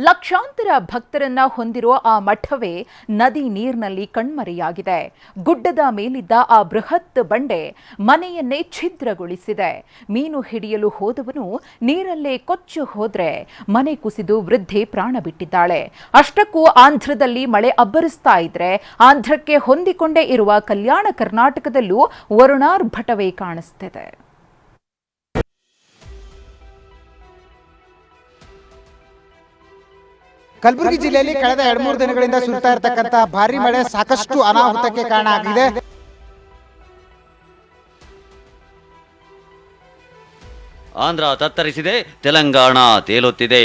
ಲಕ್ಷಾಂತರ ಭಕ್ತರನ್ನ ಹೊಂದಿರುವ ಆ ಮಠವೇ ನದಿ ನೀರಿನಲ್ಲಿ ಕಣ್ಮರೆಯಾಗಿದೆ. ಗುಡ್ಡದ ಮೇಲಿದ್ದ ಆ ಬೃಹತ್ ಬಂಡೆ ಮನೆಯನ್ನೇ ಛಿದ್ರಗೊಳಿಸಿದೆ. ಮೀನು ಹಿಡಿಯಲು ಹೋದವನು ನೀರಲ್ಲೇ ಕೊಚ್ಚು ಹೋದ್ರೆ ಮನೆ ಕುಸಿದು ವೃದ್ಧೆ ಪ್ರಾಣ ಬಿಟ್ಟಿದ್ದಾಳೆ. ಅಷ್ಟಕ್ಕೂ ಆಂಧ್ರದಲ್ಲಿ ಮಳೆ ಅಬ್ಬರಿಸ್ತಾ ಇದ್ರೆ ಆಂಧ್ರಕ್ಕೆ ಹೊಂದಿಕೊಂಡೇ ಇರುವ ಕಲ್ಯಾಣ ಕರ್ನಾಟಕದಲ್ಲೂ ವರುಣಾರ್ಭಟವೇ ಕಾಣಿಸ್ತಿದೆ. ಕಲಬುರಗಿ ಜಿಲ್ಲೆಯಲ್ಲಿ ಕಳೆದ ಎರಡ್ ಮೂರು ದಿನಗಳಿಂದ ಸುರಿತಾ ಇರತಕ್ಕಂತ ಭಾರಿ ಮಳೆ ಸಾಕಷ್ಟು ಅನಾಹುತಕ್ಕೆ ಕಾರಣ ಆಗಿದೆ. ಆಂಧ್ರ ತತ್ತರಿಸಿದೆ, ತೆಲಂಗಾಣ ತೇಲುತ್ತಿದೆ.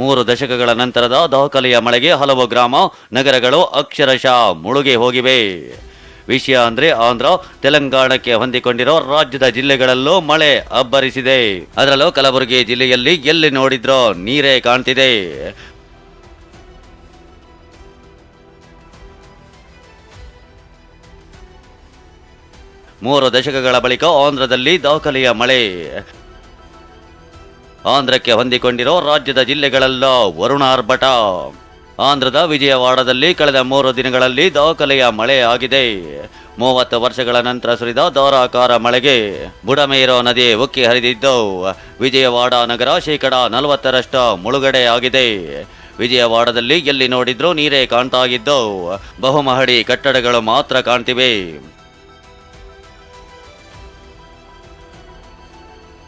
ಮೂರು ದಶಕಗಳ ನಂತರದ ದಾಖಲೆಯ ಮಳೆಗೆ ಹಲವು ಗ್ರಾಮ, ನಗರಗಳು ಅಕ್ಷರಶಃ ಮುಳುಗಿ ಹೋಗಿವೆ. ವಿಷಯ ಅಂದ್ರೆ ಆಂಧ್ರ, ತೆಲಂಗಾಣಕ್ಕೆ ಹೊಂದಿಕೊಂಡಿರೋ ರಾಜ್ಯದ ಜಿಲ್ಲೆಗಳಲ್ಲೂ ಮಳೆ ಅಬ್ಬರಿಸಿದೆ. ಅದರಲ್ಲೂ ಕಲಬುರಗಿ ಜಿಲ್ಲೆಯಲ್ಲಿ ಎಲ್ಲಿ ನೋಡಿದ್ರೋ ನೀರೇ ಕಾಣ್ತಿದೆ. ಮೂರು ದಶಕಗಳ ಬಳಿಕ ಆಂಧ್ರದಲ್ಲಿ ದಾಖಲೆಯ ಮಳೆ. ಆಂಧ್ರಕ್ಕೆ ಹೊಂದಿಕೊಂಡಿರೋ ರಾಜ್ಯದ ಜಿಲ್ಲೆಗಳೆಲ್ಲ ವರುಣಾರ್ಭಟ ಆಂಧ್ರದ ವಿಜಯವಾಡದಲ್ಲಿ ಕಳೆದ ಮೂರು ದಿನಗಳಲ್ಲಿ ದಾಖಲೆಯ ಮಳೆ ಆಗಿದೆ. ಮೂವತ್ತು ವರ್ಷಗಳ ನಂತರ ಸುರಿದ ಧಾರಾಕಾರ ಮಳೆಗೆ ಬುಡಮೇರೋ ನದಿ ಉಕ್ಕಿ ಹರಿದಿದ್ದು. ವಿಜಯವಾಡ ನಗರ ಶೇಕಡ ನಲವತ್ತರಷ್ಟು ಮುಳುಗಡೆ ಆಗಿದೆ. ವಿಜಯವಾಡದಲ್ಲಿ ಎಲ್ಲಿ ನೋಡಿದ್ರೂ ನೀರೇ ಕಾಣ್ತಾ ಇದ್ದು. ಬಹುಮಹಡಿ ಕಟ್ಟಡಗಳು ಮಾತ್ರ ಕಾಣ್ತಿವೆ.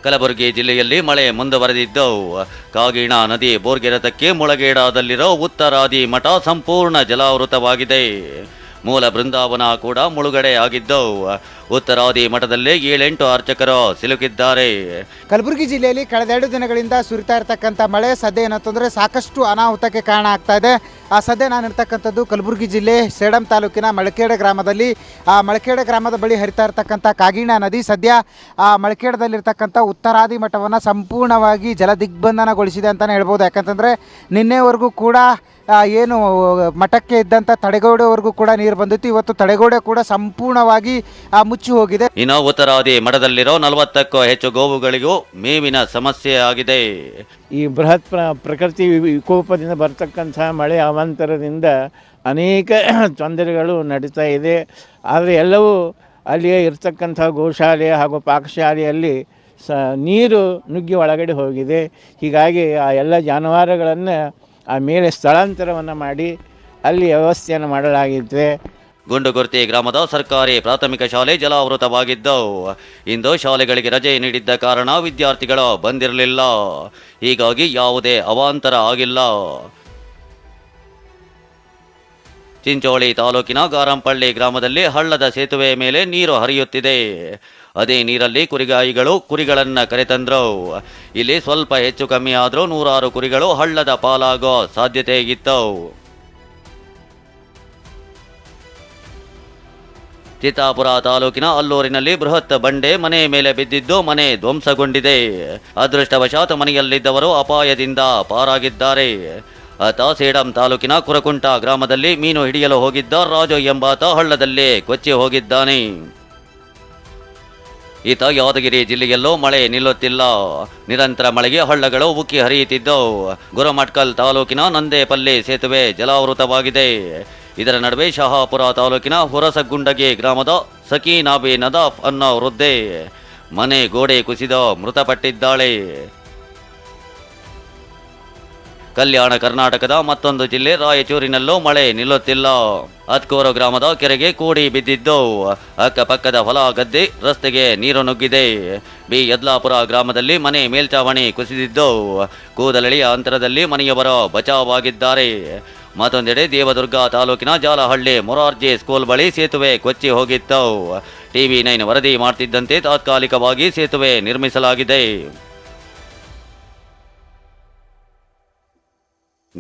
ಕಲಬುರಗಿ ಜಿಲ್ಲೆಯಲ್ಲಿ ಮಳೆ ಮುಂದುವರೆದಿದ್ದು, ಕಾಗಿಣ ನದಿ ಬೋರ್ಗೆರತಕ್ಕೆ ಮುಳಗೇಡಾದಲ್ಲಿರೋ ಉತ್ತರಾದಿ ಮಠ ಸಂಪೂರ್ಣ ಜಲಾವೃತವಾಗಿದೆ. ಮೂಲ ಬೃಂದಾವನ ಕೂಡ ಮುಳುಗಡೆ ಆಗಿದ್ದು ಉತ್ತರಾದಿ ಮಠದಲ್ಲಿ ಏಳೆಂಟು ಅರ್ಚಕರು ಸಿಲುಕಿದ್ದಾರೆ. ಕಲಬುರಗಿ ಜಿಲ್ಲೆಯಲ್ಲಿ ಕಳೆದ ಎರಡು ದಿನಗಳಿಂದ ಸುರಿತಾ ಇರತಕ್ಕಂಥ ಮಳೆ, ಸದ್ಯ ಏನಂತಂದ್ರೆ ಸಾಕಷ್ಟು ಅನಾಹುತಕ್ಕೆ ಕಾರಣ ಆಗ್ತಾ ಇದೆ. ಆ ಸದ್ಯ ನಾನು ಇರ್ತಕ್ಕಂಥದ್ದು ಕಲಬುರಗಿ ಜಿಲ್ಲೆ ಸೇಡಂ ತಾಲೂಕಿನ ಮಳಕೇಡ ಗ್ರಾಮದಲ್ಲಿ. ಆ ಮಳಕೇಡ ಗ್ರಾಮದ ಬಳಿ ಹರಿತಾ ಇರತಕ್ಕಂಥ ಕಾಗಿಣಾ ನದಿ ಸದ್ಯ, ಆ ಮಳಕೇಡದಲ್ಲಿರ್ತಕ್ಕಂಥ ಉತ್ತರಾದಿ ಮಠವನ್ನು ಸಂಪೂರ್ಣವಾಗಿ ಜಲ ದಿಗ್ಬಂಧನಗೊಳಿಸಿದೆ ಅಂತಲೇ ಹೇಳ್ಬೋದು. ಯಾಕಂತಂದರೆ ನಿನ್ನೆವರೆಗೂ ಕೂಡ ಏನು ಮಠಕ್ಕೆ ಇದ್ದಂಥ ತಡೆಗೋಡೆವರೆಗೂ ಕೂಡ ನೀರು ಬಂದಿತ್ತು. ಇವತ್ತು ತಡೆಗೋಡೆ ಕೂಡ ಸಂಪೂರ್ಣವಾಗಿ ಆ, ಮುಚ್ಚಿ ಹೋಗಿದೆ. ಇನ್ನು ಉತ್ತರಾದಿ ಮಠದಲ್ಲಿರೋ ನಲವತ್ತಕ್ಕೂ ಹೆಚ್ಚು ಗೋವುಗಳಿಗೂ ಮೇವಿನ ಸಮಸ್ಯೆ ಆಗಿದೆ. ಈ ಬೃಹತ್ ಪ್ರ ಪ್ರಕೃತಿ ವಿಕೋಪದಿಂದ ಬರ್ತಕ್ಕಂತಹ ಮಳೆ ಅವಾಂತರದಿಂದ ಅನೇಕ ತೊಂದರೆಗಳು ನಡೀತಾ ಇದೆ. ಆದರೆ ಎಲ್ಲವೂ ಅಲ್ಲಿಯೇ ಇರ್ತಕ್ಕಂಥ ಗೋಶಾಲೆ ಹಾಗೂ ಪಾಕಶಾಲೆಯಲ್ಲಿ ಸ ನೀರು ನುಗ್ಗಿ ಒಳಗಡೆ ಹೋಗಿದೆ. ಹೀಗಾಗಿ ಆ ಎಲ್ಲ ಜಾನುವಾರುಗಳನ್ನು ಆ ಮೇಲೆ ಸ್ಥಳಾಂತರವನ್ನು ಮಾಡಿ ಅಲ್ಲಿ ವ್ಯವಸ್ಥೆಯನ್ನು ಮಾಡಲಾಗಿದೆ ಗುಂಡುಗುರ್ತಿ ಗ್ರಾಮದ ಸರ್ಕಾರಿ ಪ್ರಾಥಮಿಕ ಶಾಲೆ ಜಲಾವೃತವಾಗಿದ್ದವು. ಇಂದು ಶಾಲೆಗಳಿಗೆ ರಜೆ ನೀಡಿದ್ದ ಕಾರಣ ವಿದ್ಯಾರ್ಥಿಗಳು ಬಂದಿರಲಿಲ್ಲ. ಹೀಗಾಗಿ ಯಾವುದೇ ಅವಾಂತರ ಆಗಿಲ್ಲ. ಚಿಂಚೋಳಿ ತಾಲೂಕಿನ ಗಾರಂಪಳ್ಳಿ ಗ್ರಾಮದಲ್ಲಿ ಹಳ್ಳದ ಸೇತುವೆ ಮೇಲೆ ನೀರು ಹರಿಯುತ್ತಿದೆ. ಅದೇ ನೀರಲ್ಲಿ ಕುರಿಗಾಯಿಗಳು ಕುರಿಗಳನ್ನು ಕರೆತಂದ್ರು. ಇಲ್ಲಿ ಸ್ವಲ್ಪ ಹೆಚ್ಚು ಕಮ್ಮಿ ಆದರೂ ನೂರಾರು ಕುರಿಗಳು ಹಳ್ಳದ ಪಾಲಾಗೋ ಸಾಧ್ಯತೆ ಇತ್ತು. ಚಿತ್ತಾಪುರ ತಾಲೂಕಿನ ಅಲ್ಲೂರಿನಲ್ಲಿ ಬೃಹತ್ ಬಂಡೆ ಮನೆ ಮೇಲೆ ಬಿದ್ದಿದ್ದು ಮನೆ ಧ್ವಂಸಗೊಂಡಿದೆ. ಅದೃಷ್ಟವಶಾತ್ ಮನೆಯಲ್ಲಿದ್ದವರು ಅಪಾಯದಿಂದ ಪಾರಾಗಿದ್ದಾರೆ. ಆತ ಸೇಡಂ ತಾಲೂಕಿನ ಕುರಕುಂಟ ಗ್ರಾಮದಲ್ಲಿ ಮೀನು ಹಿಡಿಯಲು ಹೋಗಿದ್ದ ರಾಜು ಎಂಬಾತ ಹಳ್ಳದಲ್ಲಿ ಕೊಚ್ಚಿ ಹೋಗಿದ್ದಾನೆ. ಈತ ಯಾದಗಿರಿ ಜಿಲ್ಲೆಯಲ್ಲೂ ಮಳೆ ನಿಲ್ಲುತ್ತಿಲ್ಲ. ನಿರಂತರ ಮಳೆಗೆ ಹಳ್ಳಗಳು ಉಕ್ಕಿ ಹರಿಯುತ್ತಿದ್ದವು. ಗುರುಮಟ್ಕಲ್ ತಾಲೂಕಿನ ನಂದೇಪಲ್ಲಿ ಸೇತುವೆ ಜಲಾವೃತವಾಗಿದೆ. ಇದರ ನಡುವೆ ಶಹಾಪುರ ತಾಲೂಕಿನ ಹುರಸಗುಂಡಗಿ ಗ್ರಾಮದ ಸಕೀನಾಬಿ ನದಾಫ್ ಅನ್ನೋ ವೃದ್ಧೆ ಮನೆ ಗೋಡೆ ಕುಸಿದ ಮೃತಪಟ್ಟಿದ್ದಾಳೆ. ಕಲ್ಯಾಣ ಕರ್ನಾಟಕದ ಮತ್ತೊಂದು ಜಿಲ್ಲೆ ರಾಯಚೂರಿನಲ್ಲೂ ಮಳೆ ನಿಲ್ಲುತ್ತಿಲ್ಲ. ಅತ್ಕೋರು ಗ್ರಾಮದ ಕೆರೆಗೆ ಕೂಡಿ ಬಿದ್ದಿದ್ದು. ಅಕ್ಕಪಕ್ಕದ ಹೊಲ ಗದ್ದೆ, ರಸ್ತೆಗೆ ನೀರು ನುಗ್ಗಿದೆ. ಬಿ. ಯದ್ಲಾಪುರ ಗ್ರಾಮದಲ್ಲಿ ಮನೆ ಮೇಲ್ಚಾವಣಿ ಕುಸಿದಿದ್ದು. ಕೂದಲಳಿಯ ಅಂತರದಲ್ಲಿ ಮನೆಯವರು ಬಚಾವಾಗಿದ್ದಾರೆ. ಮತ್ತೊಂದೆಡೆ ದೇವದುರ್ಗ ತಾಲೂಕಿನ ಜಾಲಹಳ್ಳಿ ಮೊರಾರ್ಜಿ ಸ್ಕೂಲ್ ಬಳಿ ಸೇತುವೆ ಕೊಚ್ಚಿ ಹೋಗಿತ್ತು. ಟಿವಿ ನೈನ್ ವರದಿ ಮಾಡ್ತಿದ್ದಂತೆ ತಾತ್ಕಾಲಿಕವಾಗಿ ಸೇತುವೆ ನಿರ್ಮಿಸಲಾಗಿದೆ.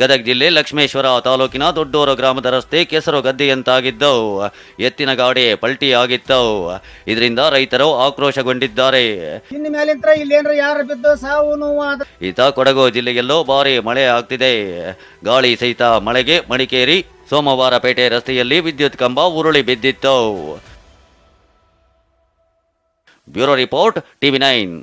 ಗದಗ ಜಿಲ್ಲೆ ಲಕ್ಷ್ಮೇಶ್ವರ ತಾಲೂಕಿನ ದೊಡ್ಡೋರ ಗ್ರಾಮದ ರಸ್ತೆ ಕೆಸರು ಗದ್ದೆಯಂತಾಗಿದ್ದವು. ಎತ್ತಿನ ಗಾಡಿ ಪಲ್ಟಿಯಾಗಿತ್ತು ಇದರಿಂದ ರೈತರು ಆಕ್ರೋಶಗೊಂಡಿದ್ದಾರೆ. ಈತ ಕೊಡಗು ಜಿಲ್ಲೆಯಲ್ಲೂ ಭಾರಿ ಮಳೆ ಆಗ್ತಿದೆ. ಗಾಳಿ ಸಹಿತ ಮಳೆಗೆ ಮಡಿಕೇರಿ ಸೋಮವಾರಪೇಟೆ ರಸ್ತೆಯಲ್ಲಿ ವಿದ್ಯುತ್ ಕಂಬ ಉರುಳಿ ಬಿದ್ದಿತ್ತು. Bureau report TV nine.